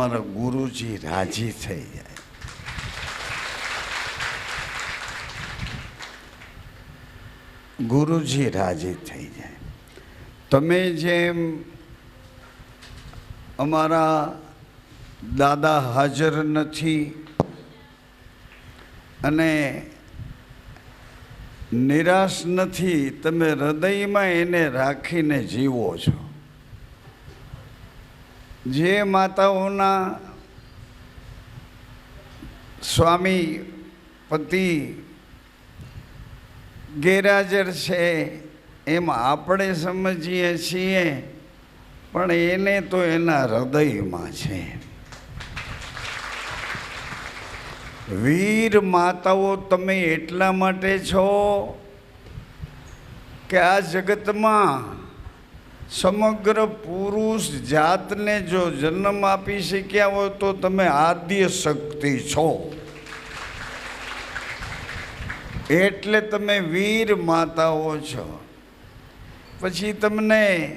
તમારા ગુરુજી રાજી થઈ જાય. ગુરુજી રાજી થઈ જાય. તમે જેમ અમારા દાદા હાજર નથી અને નિરાશ નથી, તમે હૃદયમાં એને રાખીને જીવો છો. જે માતાઓના સ્વામી, પતિ ગેરહાજર છે, એમ આપણે સમજીએ છીએ, પણ એને તો એના હૃદયમાં છે. વીર માતાઓ, તમે એટલા માટે છો કે આ જગતમાં સમગ્ર પુરુષ જાતને જો જન્મ આપી શક્યા હોય તો તમે આદ્ય શક્તિ છો. એટલે તમે વીર માતાઓ છો. પછી તમને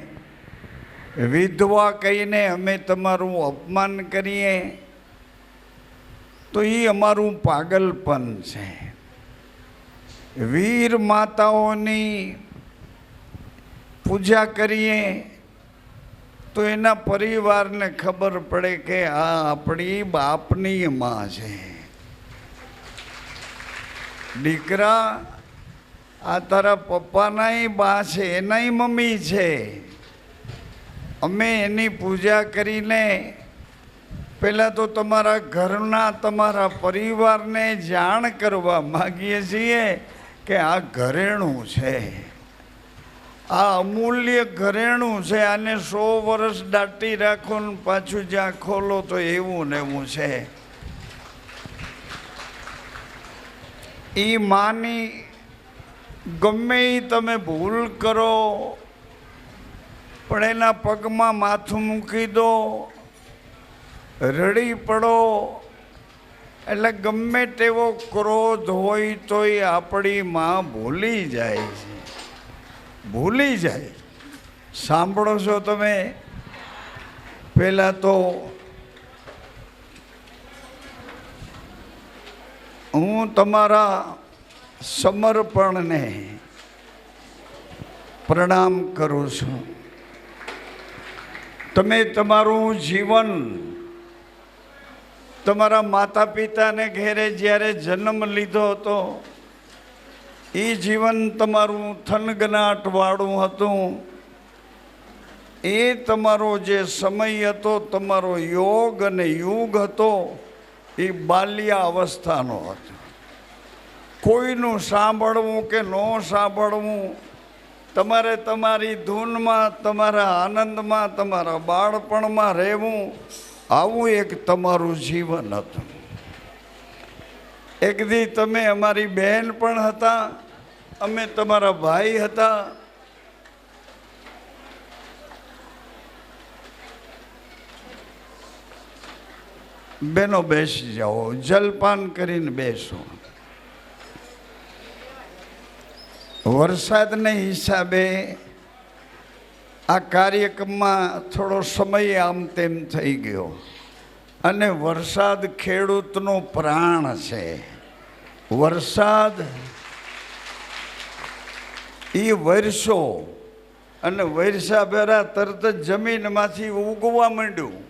વિધવા કહીને અમે તમારું અપમાન કરીએ, તો એ અમારું પાગલપન છે. વીર માતાઓની પૂજા કરીએ, તો એના પરિવારને ખબર પડે કે આ આપણી બાપની માં છે. દીકરા, આ તારા પપ્પાનાય બા છે, એનાય મમ્મી છે. અમે એની પૂજા કરીને પહેલાં તો તમારા ઘરના તમારા પરિવારને જાણ કરવા માગીએ છીએ કે આ ઘરેણું છે. આ અમૂલ્ય ઘરેણું છે, આને સો વર્ષ દાટી રાખો ને પાછું જ્યાં ખોલો તો એવું ને એવું છે. એ માની ગમે એ તમે ભૂલ કરો, પણ એના પગમાં માથું મૂકી દો, રડી પડો, એટલે ગમે તેવો ક્રોધ હોય તોય આપણી માં ભૂલી જાય છે. ભૂલી જાય. સાંભળો છો તમે. પહેલાં તો હું તમારા સમર્પણને પ્રણામ કરું છું. તમે તમારું જીવન તમારા માતા પિતાને ઘેરે જ્યારે જન્મ લીધો હતો એ જીવન તમારું થનગનાટવાળું હતું. એ તમારો જે સમય હતો, તમારો યોગ અને યુગ હતો એ બાલ્યા અવસ્થાનો હતો. કોઈનું સાંભળવું કે ન સાંભળવું, તમારે તમારી ધૂનમાં, તમારા આનંદમાં, તમારા બાળપણમાં રહેવું, આવું એક તમારું જીવન હતું. એક દી તમે અમારી બહેન પણ હતા અમે તમારા ભાઈ હતા. બેનો બેસી જાઓ, જલપાન કરીને બેસો. વરસાદને હિસાબે આ કાર્યક્રમમાં થોડો સમય આમ તેમ થઈ ગયો. અને વરસાદ ખેડૂતનો પ્રાણ છે. વરસાદ એ વરસો. અને વરસા ભેરા તરત જ જમીનમાંથી ઉગવા માંડ્યું.